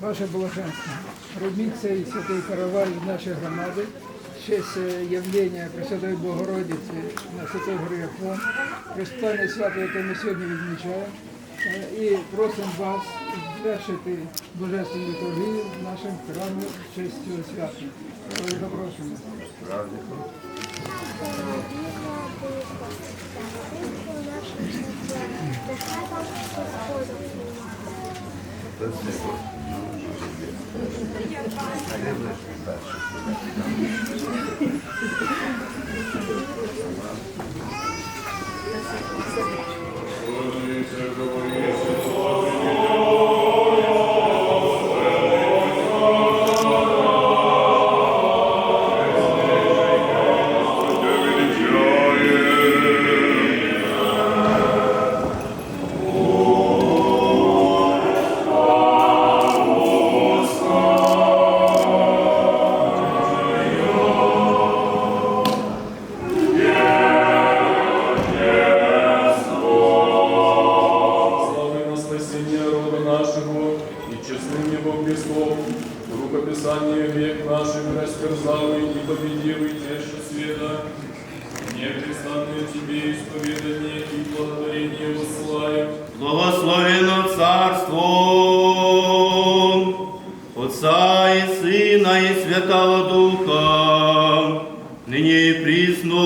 Ваше блаженство, робіть цей святий караваль в нашій громаді, в честь е, явлення Пресвятої Богородиці на Святой горі Афон, свято, яке ми сьогодні відмічаємо. Е, І просимо вас звершити божественну літургію в нашому храмі в честь цього свята. Е, Запрошуємо. Слави спасение рода нашего и честным Его песков, рукописание век нашим растерзавый и победивый теше света, непрестанное Тебе исповедание и благодарение высылаем, Благословено царство Отца и Сына и Святого Духа, ныне и присно,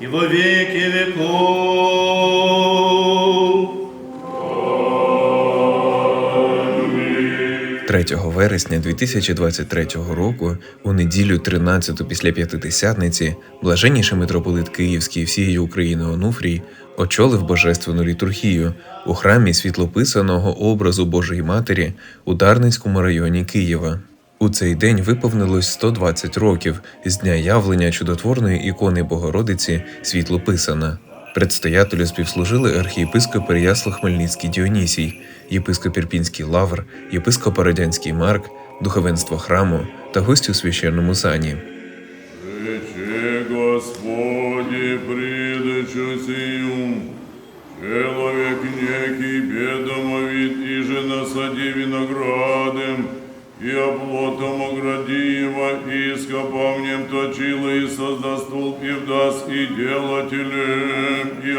и во веки веков. 3 вересня 2023 року, у неділю 13 після П'ятидесятниці, блаженніший митрополит Київський всієї України Онуфрій очолив божественну літургію у храмі світлописаного образу Божої Матері у Дарницькому районі Києва. У цей день виповнилось 120 років з дня явлення чудотворної ікони Богородиці світлописана. Предстоятелю співслужили архієпископ Переяслав Хмельницький Діонісій, єпископ Ірпінський Лавр, єпископ Радянський Марк, духовенство храму та гості у священному сані. Рече Господи, придачу сию, человек некий бедомовит, и же насади виноградом, и оплотом огради его, и с камнем точила, и созда столб, и вдаст, и делателем, и.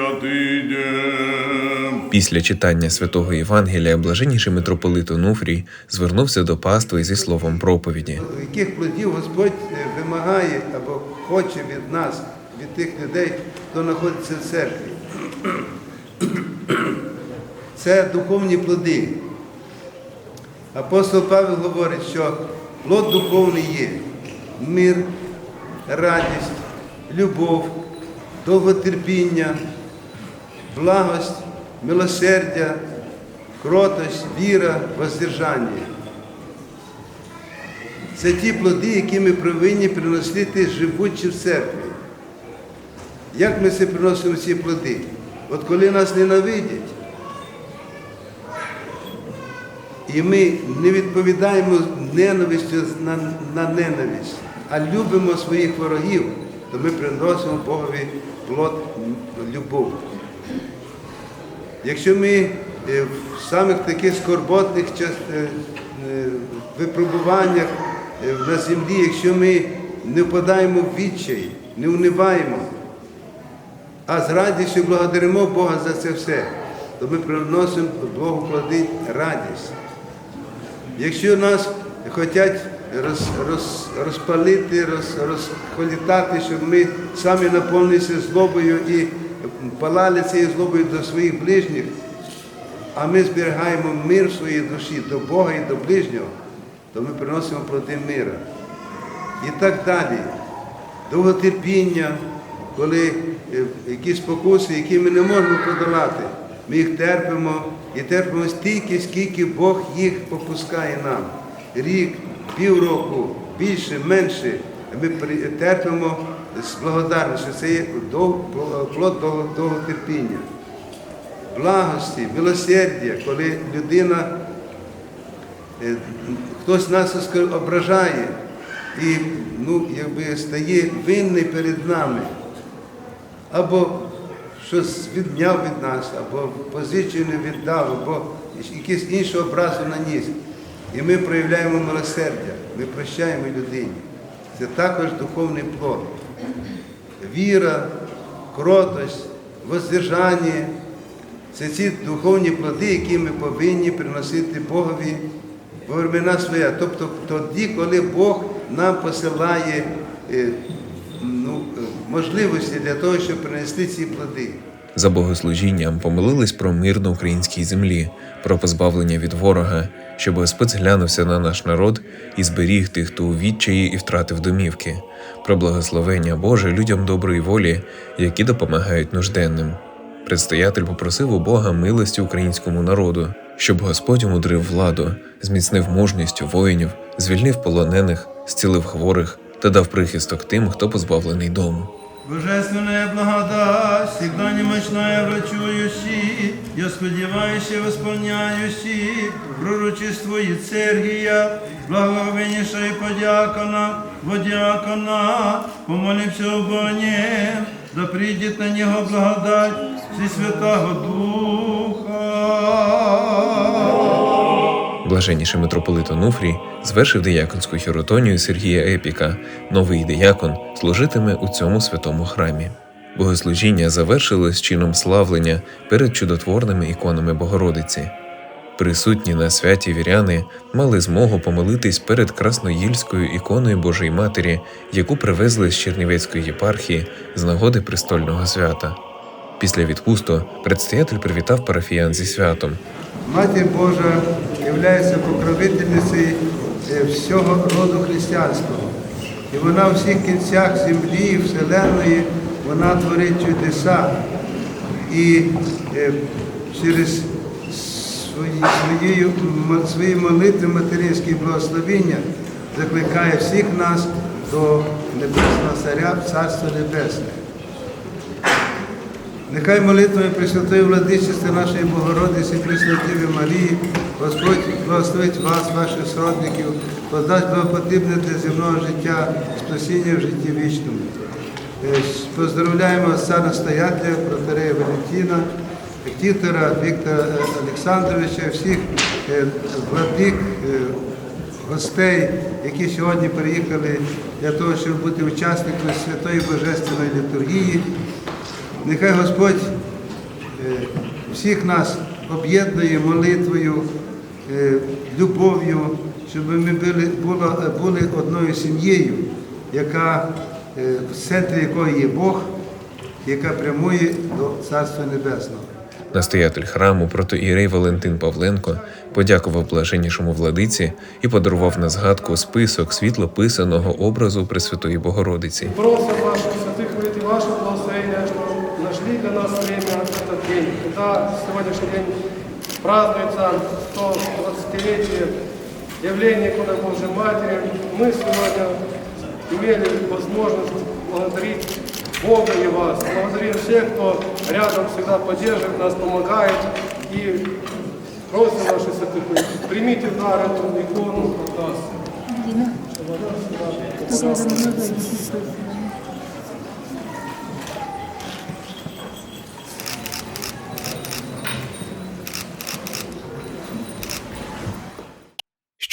Після читання святого Євангелія блаженніший митрополит Онуфрій звернувся до пастви зі словом проповіді. яких плодів Господь вимагає або хоче від нас, від тих людей, хто знаходиться в церкві. Це духовні плоди. Апостол Павел говорить, що плод духовний є мир, радість, любов, довготерпіння, благость, милосердя, кротость, віра, воздержання. Це ті плоди, які ми повинні приносити живучи в церкві. Як ми це приносимо ці плоди? От коли нас ненавидять, і ми не відповідаємо ненавистю на, на ненависть, а любимо своїх ворогів, то ми приносимо Богові плод любов. Якщо ми е, в самих таких скорботних е, е, випробуваннях на землі, якщо ми не впадаємо в відчай, не униваємо, а з радістю благодаримо Бога за це все, то ми приносимо Богу плоди радість. Якщо нас хочуть роз, роз, розпалити, роз, щоб ми самі наповнилися злобою і палали цією злобою до своїх ближніх, а ми зберігаємо мир своїй душі до Бога і до ближнього, то ми приносимо плоди мира. І так далі. Довготерпіння, коли е, якісь спокуси, які ми не можемо подолати, ми їх терпимо і терпимо стільки, скільки Бог їх попускає нам. Рік, півроку, більше, менше. Ми терпимо з благодарністю. Це є плод довго- довготерпіння. Благості, милосердя, коли людина е, хтось нас ображає і ну, якби стає винний перед нами, або щось відняв від нас, або позичення віддав, або якийсь інший образу наніс. І ми проявляємо милосердя, ми прощаємо людині. Це також духовний плод. Віра, кротость, воздержання це ці духовні плоди, які ми повинні приносити Богові во времена своя. Тобто тоді, коли Бог нам посилає е, ну, е, можливості для того, щоб принести ці плоди. За богослужінням помолились про мир на українській землі, про позбавлення від ворога, щоб Господь зглянувся на наш народ і зберіг тих, хто у відчаї і втратив домівки, про благословення Боже людям доброї волі, які допомагають нужденним. Предстоятель попросив у Бога милості українському народу, щоб Господь умудрив владу, зміцнив мужність воїнів, звільнив полонених, зцілив хворих та дав прихисток тим, хто позбавлений дому. Божественная благодать, всегда немощная врачующий, я сподіваюся, восполняющий, пророчествует Сергія, благовиннішої подякона, водякона, помолився об нем, да прийдет на нього благодать зі Святого Духа. Блаженніший митрополит Онуфрій звершив дияконську хіротонію Сергія Епіка. Новий диякон служитиме у цьому святому храмі. Богослужіння завершилось чином славлення перед чудотворними іконами Богородиці. Присутні на святі віряни мали змогу помолитись перед красноїльською іконою Божої Матері, яку привезли з Чернівецької єпархії з нагоди престольного свята. Після відпусту предстоятель привітав парафіян зі святом. Матір Божа є покровительницею е, всього роду християнського. І вона у всіх кінцях землі, вселенної, вона творить чудеса. І е, через свої, свої молитви материнські благословіння закликає всіх нас до Небесного Царя, в Царство Небесне. Нехай молитвами Пресвятої Владичиці нашої Богородиці, Преснодіви Марії, Господь благословить вас, ваших сродників, подасть благопотрібне для земного життя, спасіння в житті вічному. Поздравляємо отця настоятеля, протерея Валентина, Тітора Віктора е, Олександровича, всіх е, владик, е, гостей, які сьогодні приїхали для того, щоб бути учасниками святої Божественної літургії. Нехай Господь всіх нас об'єднує молитвою, любов'ю, щоб ми були, були одною сім'єю, яка, в центрі якої є Бог, яка прямує до Царства Небесного. Настоятель храму протоієрей Валентин Павленко подякував блаженнішому владиці і подарував на згадку список світлописаного образу Пресвятої Богородиці. Просим ваших святых молитв и ваше благословение, что нашли для нас время этот день, когда сегодняшний день празднуется 120-летие явления Иконы Божьей Матери. Мы сегодня имели возможность благодарить Бога и вас. Благодарим всех, кто рядом всегда поддерживает нас, помогает. И просим ваши святых примите дар эту икону от нас.